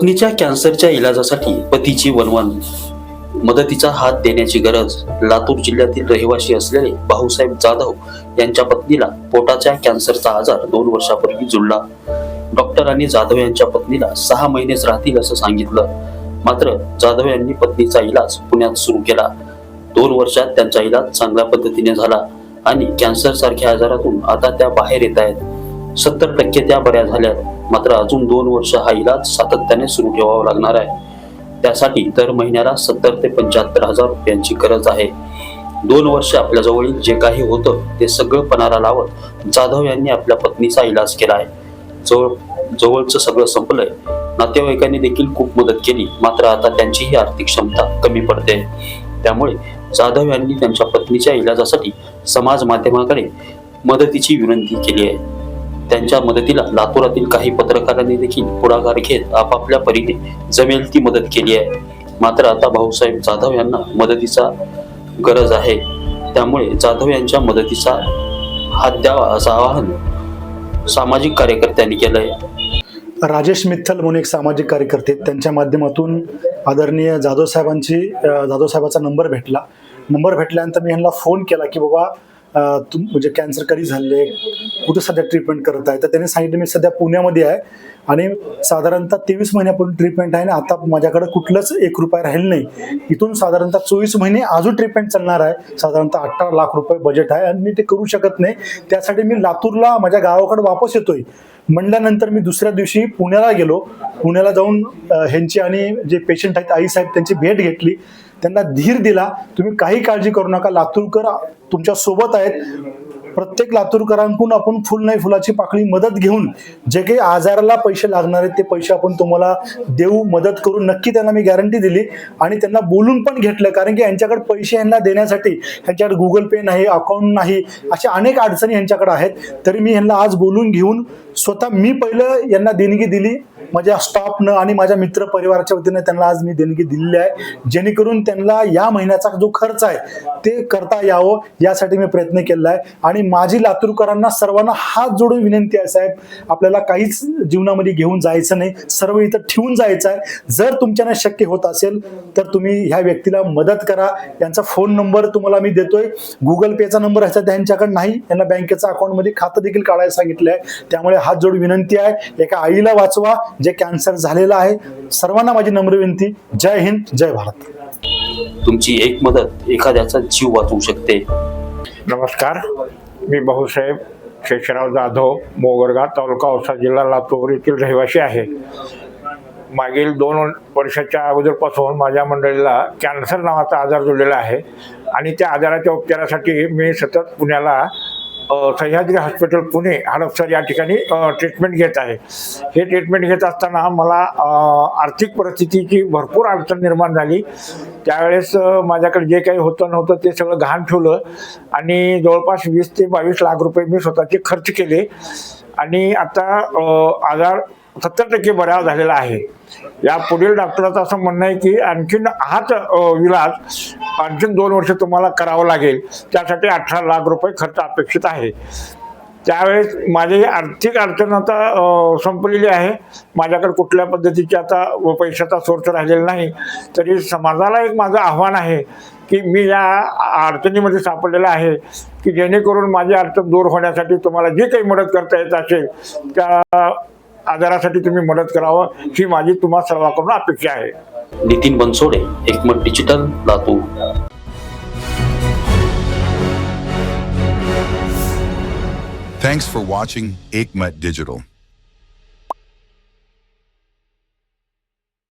पत्नीच्या कॅन्सरच्या इलाजासाठी पतीची वनवन. मदतीचा हात देण्याची गरज लातूर जिल्ह्यातील रहिवासी असलेले भाऊसाहेब जाधव यांच्या पत्नीला पोटाच्या कॅन्सरचा आजार दोन वर्षापूर्वी जुळला. डॉक्टरांनी जाधव यांच्या पत्नीला सहा महिनेच राहतील असं सांगितलं. मात्र जाधव यांनी पत्नीचा इलाज पुण्यात सुरू केला. दोन वर्षात त्यांचा इलाज चांगल्या पद्धतीने झाला आणि कॅन्सर सारख्या आजारातून आता त्या बाहेर येत आहेत. सत्तर टक्के त्या बऱ्या झाल्या मात्र अजून दोन वर्ष हा इलाज सातत्याने सुरू ठेवावा लागणार आहे. त्यासाठी दर महिन्याला सत्तर ते पंच्याहत्तर हजार रुपयांची गरज आहे. दोन वर्ष आपल्याजवळील जे काही होतं ते सगळं पणाला लावत जाधव यांनी आपल्या पत्नीचा इलाज केला आहे. जवळ जवळचं सगळं संपलंय. नातेवाईकांनी देखील खूप मदत केली मात्र आता त्यांचीही आर्थिक क्षमता कमी पडते. त्यामुळे जाधव यांनी त्यांच्या पत्नीच्या इलाजासाठी समाज माध्यमाकडे मदतीची विनंती केली आहे. त्यांच्या मदतीला लातूरातील काही पत्रकारांनी देखील पुढाकार घेत आपापल्या परीने जमेल ती मदत केली आहे. मात्र आता भाऊसाहेब जाधव यांना मदतीचा गरज आहे. त्यामुळे जाधव यांच्या मदतीचा हात द्यावा असं आवाहन सामाजिक कार्यकर्त्यांनी केलंय. राजेश मित्तल म्हणून एक सामाजिक कार्यकर्ते आहेत. त्यांच्या माध्यमातून आदरणीय जाधव साहेबांची जाधव साहेबाचा नंबर भेटला. नंबर भेटल्यानंतर मी ह्यांना फोन केला की बाबा तुम म्हणजे कॅन्सर कधी झाले कुठं सध्या ट्रीटमेंट करत आहे तर त्यांनी सांगितलं मी सध्या पुण्यामध्ये आहे. आणि साधारणतः तेवीस महिन्यापूर्वी ट्रीटमेंट आहे आणि आता माझ्याकडे कुठलंच एक रुपया राहील नाही. इथून साधारणतः चोवीस महिने अजून ट्रीटमेंट चालणार आहे. साधारणतः अठरा लाख रुपये बजेट आहे आणि मी ते करू शकत नाही. त्यासाठी मी लातूरला माझ्या गावाकडे वापस येतोय. म्हणल्यानंतर मी दुसऱ्या दिवशी पुण्याला गेलो. पुण्याला जाऊन ह्यांची आणि जे पेशंट आहेत आई साहेब त्यांची भेट घेतली. त्यांना धीर दिला तुम्ही काही काळजी करू नका लातूरकर तुमच्यासोबत आहेत. प्रत्येक लातूरकरांकडून आपण फुल नाही फुलाची पाकळी मदत घेऊन जे काही आजाराला पैसे लागणार आहेत ते पैसे आपण तुम्हाला देऊ मदत करू. नक्की त्यांना मी गॅरंटी दिली आणि त्यांना बोलून पण घेतलं कारण की यांच्याकडे पैसे यांना देण्यासाठी यांच्याकडे गुगल पे नाही अकाउंट नाही अशा अनेक अडचणी यांच्याकडे आहेत. तरी मी यांना आज बोलून घेऊन स्वतः मी पहिलं यांना देणगी दिली. माझ्या स्टॉपनं आणि माझ्या मित्र परिवाराच्या वतीने त्यांना आज मी देणगी दिलेली आहे. जेणेकरून त्यांना या महिन्याचा जो खर्च आहे ते करता यावं यासाठी मी प्रयत्न केलेला आहे. आणि माझी लातूरकरांना सर्वांना हात जोडून विनंती आहे साहेब आपल्याला काहीच जीवनामध्ये घेऊन जायचं नाही. सर्व इथं ठेवून जायचं आहे. जर तुमच्याने शक्य होत असेल तर तुम्ही ह्या व्यक्तीला मदत करा. यांचा फोन नंबर तुम्हाला मी देतोय. गुगल पेचा नंबर ह्याचा त्यांच्याकडे नाही. यांना बँकेचा अकाउंटमध्ये खातं देखील काढायला सांगितलं आहे त्यामुळे हात जोड विनंती आहे. एका आईला वाचवा. जे कॅन्सर झालेलं आहे सर्वांना माझी नम्र विनंती जय हिंद जय भारत. तुमची एक मदत एखाद्याचा जीव वाचवू शकते. नमस्कार मी भाऊसाहेब शेषराव जाधव मोगरगा तालुका औसा जिल्हा लातूर येथील रहिवासी आहे. मागील दोन वर्षाच्या अगोदरपासून माझ्या मंडळीला कॅन्सर नावाचा आजार जोडलेला आहे आणि त्या आजाराच्या उपचारासाठी मी सतत पुण्याला सह्याद्री हॉस्पिटल पुणे हडपसर या ठिकाणी ट्रीटमेंट घेत आहे. हे ट्रीटमेंट घेत असताना मला आर्थिक परिस्थितीची भरपूर अडचण निर्माण झाली. त्यावेळेस माझ्याकडे जे काही होतं नव्हतं ते सगळं घाण ठेवलं आणि जवळपास वीस ते बावीस लाख रुपये मी स्वतःचे खर्च केले आणि आता आजार सत्तर टक्के बरा झालेला आहे. या पुढील डॉक्टराचं असं म्हणणं आहे की आणखीन हाच इलाज आणखीन दोन वर्ष तुम्हाला करावं लागेल. त्यासाठी अठरा लाख रुपये खर्च अपेक्षित आहे. त्यावेळेस माझी आर्थिक अडचण आता संपलेली आहे. माझ्याकडे कुठल्या पद्धतीची आता व पैशाचा सोर्स राहिलेला नाही. तरी समाजाला एक माझं आव्हान आहे की मी या अडचणीमध्ये सापडलेला आहे की जेणेकरून माझी अडचण दूर होण्यासाठी तुम्हाला जी काही मदत करता येत असेल त्या आजारासाठी तुम्ही मदत करावं ही माझी तुम्हा सर्वांकडून अपेक्षा आहे. Nitin Bansode Ekmat digital Latur Thanks for watching Aikmat Digital.